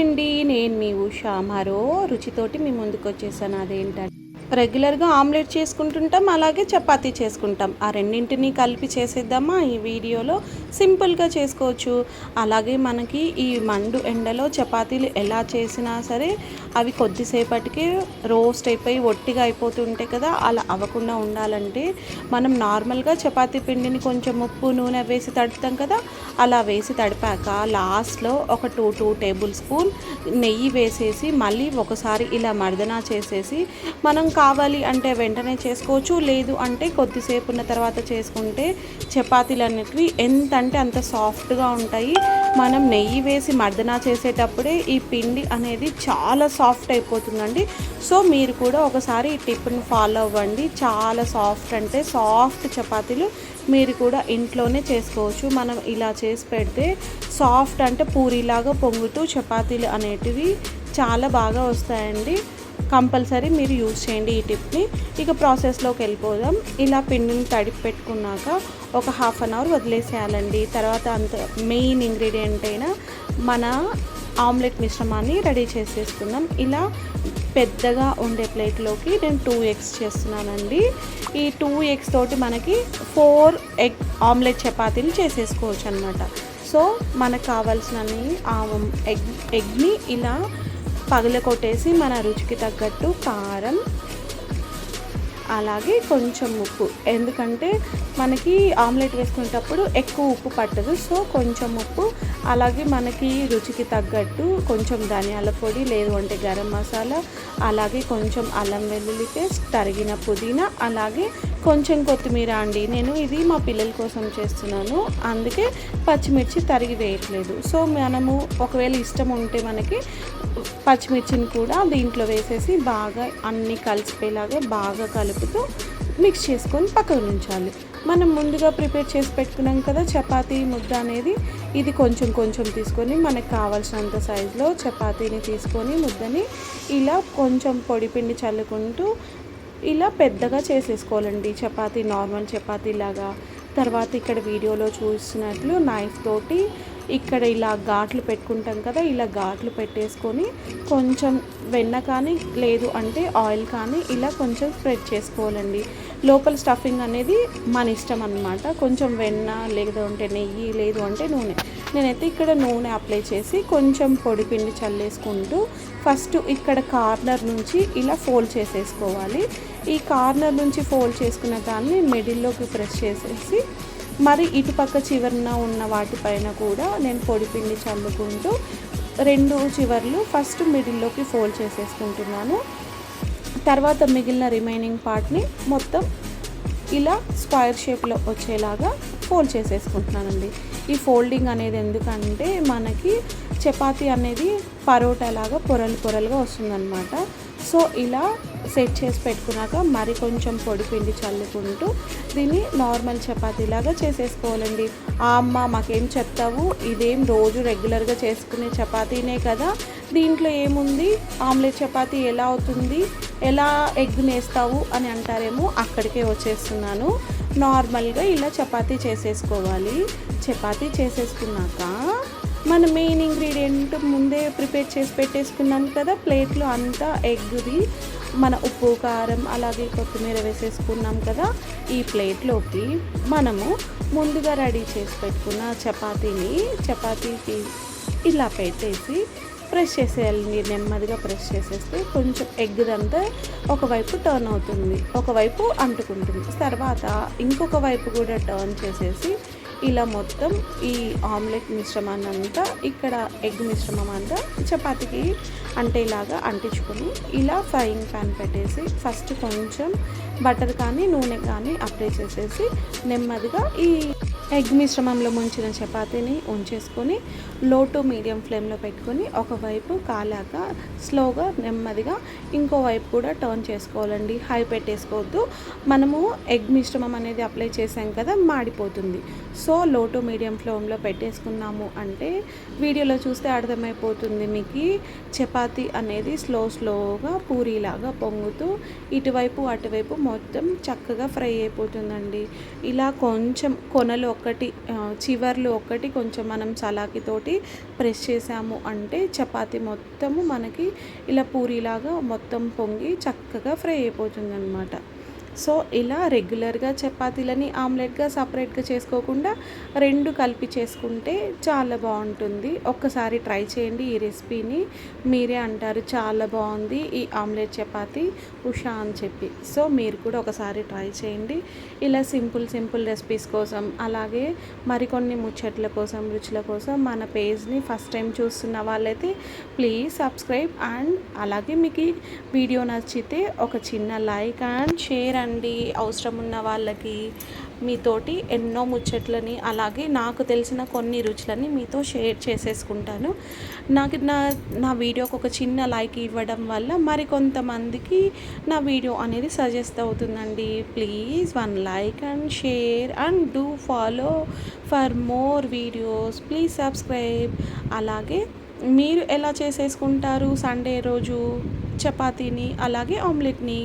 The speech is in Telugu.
అండి నేను మీ ఉషా. మరో రుచితోటి మీ ముందుకు వచ్చేసాను అదేంటంటే రెగ్యులర్గా ఆమ్లెట్ చేసుకుంటుంటాం అలాగే చపాతీ చేసుకుంటాం. ఆ రెండింటిని కలిపి చేసేద్దామా? ఈ వీడియోలో సింపుల్గా చేసుకోవచ్చు. అలాగే మనకి ఈ మండు ఎండలో చపాతీలు ఎలా చేసినా సరే అవి కొద్దిసేపటికి రోస్ట్ అయిపోయి ఒట్టిగా అయిపోతుంటాయి కదా అలా అవ్వకుండా ఉండాలంటే మనం నార్మల్గా చపాతీ పిండిని కొంచెం ఉప్పు నూనె వేసి తడుపుతాం కదా అలా వేసి తడిపాక లాస్ట్లో ఒక టూ టూ టేబుల్ స్పూన్ నెయ్యి వేసేసి మళ్ళీ ఒకసారి ఇలా మర్దనా చేసేసి మనం కావాలి అంటే వెంటనే చేసుకోవచ్చు లేదు అంటే కొద్దిసేపు ఉన్న తర్వాత చేసుకుంటే చపాతీలు అనేటివి ఎంత అంటే అంత సాఫ్ట్గా ఉంటాయి. మనం నెయ్యి వేసి మర్దనా చేసేటప్పుడే ఈ పిండి అనేది చాలా సాఫ్ట్ అయిపోతుందండి. సో మీరు కూడా ఒకసారి ఈ టిప్ని ఫాలో అవ్వండి. చాలా సాఫ్ట్ అంటే సాఫ్ట్ చపాతీలు మీరు కూడా ఇంట్లోనే చేసుకోవచ్చు. మనం ఇలా చేసి పెడితే సాఫ్ట్ అంటే పూరిలాగా పొంగుతూ చపాతీలు అనేటివి చాలా బాగా వస్తాయండి. కంపల్సరీ మీరు యూజ్ చేయండి ఈ టిప్ని. ఇక ప్రాసెస్లోకి వెళ్ళిపోదాం. ఇలా పిండిని తడిపి పెట్టుకున్నాక ఒక హాఫ్ అన్ అవర్ వదిలేసేయాలండి. తర్వాత అంత మెయిన్ ఇంగ్రీడియంట్ అయిన మన ఆమ్లెట్ మిశ్రమాన్ని రెడీ చేసేసుకుందాం ఇలా పెద్దగా ఉండే ప్లేట్లోకి నేను టూ ఎగ్స్ చేస్తున్నానండి. ఈ టూ ఎగ్స్ తోటి మనకి ఫోర్ ఎగ్ ఆమ్లెట్ చపాతీలు చేసేసుకోవచ్చు అనమాట సో మనకు కావాల్సినన్ని ఎగ్ ఎగ్ని ఇలా పగల కొట్టేసి మన రుచికి తగ్గట్టు కారం అలాగే కొంచెం ఉప్పు. ఎందుకంటే మనకి ఆమ్లెట్ వేసుకునేటప్పుడు ఎక్కువ ఉప్పు పట్టదు. సో కొంచెం ఉప్పు అలాగే మనకి రుచికి తగ్గట్టు కొంచెం ధనియాల పొడి లేదు అంటే గరం మసాలా అలాగే కొంచెం అల్లం వెల్లుల్లి పేస్ట్ తరిగిన పుదీనా అలాగే కొంచెం కొత్తిమీర అండి. నేను ఇది మా పిల్లల కోసం చేస్తున్నాను. అందుకే పచ్చిమిర్చి తరిగి వేయట్లేదు. సో మనము ఒకవేళ ఇష్టం ఉంటే మనకి పచ్చిమిర్చిని కూడా దీంట్లో వేసేసి బాగా అన్నీ కలిసిపోయేలాగా బాగా కలుపుతూ మిక్స్ చేసుకొని పక్కన ఉంచాలి. మనం ముందుగా ప్రిపేర్ చేసి పెట్టుకున్నాం కదా చపాతీ ముద్ద అనేది. ఇది కొంచెం కొంచెం తీసుకొని మనకు కావాల్సినంత సైజులో చపాతీని తీసుకొని ముద్దని ఇలా కొంచెం పొడి పిండి చల్లుకుంటూ ఇలా పెద్దగా చేసేసుకోవాలండి. చపాతీ నార్మల్ చపాతీ లాగా. తర్వాత ఇక్కడ వీడియోలో చూసినట్లు నైఫ్ తోటి ఇక్కడ ఇలా ఘాట్లు పెట్టుకుంటాం కదా ఇలా ఘాట్లు పెట్టేసుకొని కొంచెం వెన్న కానీ లేదు అంటే ఆయిల్ కానీ ఇలా కొంచెం స్ప్రెడ్ చేసుకోవాలండి. లోపల స్టఫింగ్ అనేది మన ఇష్టం అనమాట కొంచెం వెన్న లేదు అంటే నెయ్యి లేదు అంటే నూనె. నేనైతే ఇక్కడ నూనె అప్లై చేసి కొంచెం పొడి పిండి చల్లేసుకుంటూ ఫస్ట్ ఇక్కడ కార్నర్ నుంచి ఇలా ఫోల్డ్ చేసేసుకోవాలి. ఈ కార్నర్ నుంచి ఫోల్డ్ చేసుకున్న దాన్ని మిడిల్లోకి ప్రెస్ చేసేసి మరి ఇటుపక్క చివరన ఉన్న వాటిపైన కూడా నేను పొడి పిండి చల్లుకుంటూ రెండు చివర్లు ఫస్ట్ మిడిల్లోకి ఫోల్డ్ చేసేసుకుంటున్నాను. తర్వాత మిగిలిన రిమైనింగ్ పార్ట్ని మొత్తం ఇలా స్క్వైర్ షేప్లో వచ్చేలాగా ఫోల్డ్ చేసేసుకుంటున్నానండి. ఈ ఫోల్డింగ్ అనేది ఎందుకంటే మనకి చపాతీ అనేది పరోటా లాగా పొరలు పొరలుగా వస్తుందన్నమాట. సో ఇలా సెట్ చేసి పెట్టుకున్నాక మరి కొంచెం పొడి పిండి చల్లుకుంటూ దీన్ని నార్మల్ చపాతీలాగా చేసేసుకోవాలండి. ఆ అమ్మ మాకేం చెప్తావు? ఇదేం రోజు రెగ్యులర్గా చేసుకునే చపాతీనే కదా. దీంట్లో ఏముంది? ఆమ్లెట్ చపాతీ ఎలా అవుతుంది? ఎలా ఎగ్ నేస్తావు అని అంటారేమో అక్కడికే వచ్చేస్తున్నాను. నార్మల్గా ఇలా చపాతీ చేసేసుకోవాలి. చపాతీ చేసేసుకున్నాక మన మెయిన్ ఇంగ్రీడియంట్ ముందే ప్రిపేర్ చేసి పెట్టేసుకున్నాం కదా ప్లేట్లో అంతా ఎగ్ది. మన ఉప్పు కారం అలాగే కొత్తిమీర వేసేసుకున్నాం కదా ఈ ప్లేట్లోకి మనము ముందుగా రెడీ చేసి పెట్టుకున్న చపాతీని చపాతీకి ఇలా పెట్టేసి ప్రెస్ చేసేయాలి నెమ్మదిగా ప్రెస్ చేసేస్తే కొంచెం ఎగ్దంతా ఒకవైపు టర్న్ అవుతుంది ఒకవైపు అంటుకుంటుంది. తర్వాత ఇంకొక వైపు కూడా టర్న్ చేసేసి ఇలా మొత్తం ఈ ఆమ్లెట్ మిశ్రమాన్ని అంతా ఇక్కడ ఎగ్ మిశ్రమం అంతా చపాతీకి అంటే ఇలాగా అంటించుకొని ఇలా ఫ్రైయింగ్ ప్యాన్ పెట్టేసి ఫస్ట్ కొంచెం బటర్ కానీ నూనె కానీ అప్లై చేసేసి నెమ్మదిగా ఈ ఎగ్ మిశ్రమంలో ముంచిన చపాతీని ఉంచేసుకొని లో టు మీడియం ఫ్లేమ్లో పెట్టుకొని ఒకవైపు కాలాక స్లోగా నెమ్మదిగా ఇంకో వైపు కూడా టర్న్ చేసుకోవాలండి. హై పెట్టేసుకోవద్దు. మనము ఎగ్ మిశ్రమం అనేది అప్లై చేసాం కదా మాడిపోతుంది. సో లో టు మీడియం ఫ్లేమ్లో పెట్టేసుకున్నాము అంటే వీడియోలో చూస్తే అర్థమైపోతుంది మీకు. చపాతీ అనేది స్లో స్లోగా పూరీలాగా పొంగుతూ ఇటువైపు అటువైపు మొత్తం చక్కగా ఫ్రై అయిపోతుందండి. ఇలా కొంచెం కొనలో ఒక్కటి చివర్లు ఒక్కటి కొంచెం మనం చలాకితోటి ప్రెస్ చేసాము అంటే చపాతి మొత్తము మనకి ఇలా పూరిలాగా మొత్తం పొంగి చక్కగా ఫ్రై అయిపోతుంది అనమాట సో ఇలా రెగ్యులర్గా చపాతీలని ఆమ్లెట్గా సపరేట్గా చేసుకోకుండా రెండు కలిపి చేసుకుంటే చాలా బాగుంటుంది. ఒక్కసారి ట్రై చేయండి ఈ రెసిపీని. మీరే అంటారు చాలా బాగుంది ఈ ఆమ్లెట్ చపాతీ ఉషా అని చెప్పి. సో మీరు కూడా ఒకసారి ట్రై చేయండి. ఇలా సింపుల్ సింపుల్ రెసిపీస్ కోసం అలాగే మరికొన్ని ముచ్చట్ల కోసం రుచుల కోసం మన పేజ్ని ఫస్ట్ టైం చూస్తున్న వాళ్ళైతే ప్లీజ్ సబ్స్క్రైబ్ అండ్ అలాగే మీకు వీడియో నచ్చితే ఒక చిన్న లైక్ అండ్ షేర్ అండి అవసరం ఉన్న వాళ్ళకి మీతోటి ఎన్నో ముచ్చట్లని అలాగే నాకు తెలిసిన కొన్ని రుచులని మీతో షేర్ చేసేసుకుంటాను. నాకు నా నా వీడియోకి ఒక చిన్న లైక్ ఇవ్వడం వల్ల మరి కొంతమందికి నా వీడియో అనేది సజెస్ట్ అవుతుందండి. Please one like and share and do follow for more videos. Please subscribe. అలాగే మీరు ఎలా చేసేసుకుంటారు సండే రోజు? చపాతీని అలాగే ఆమ్లెట్ని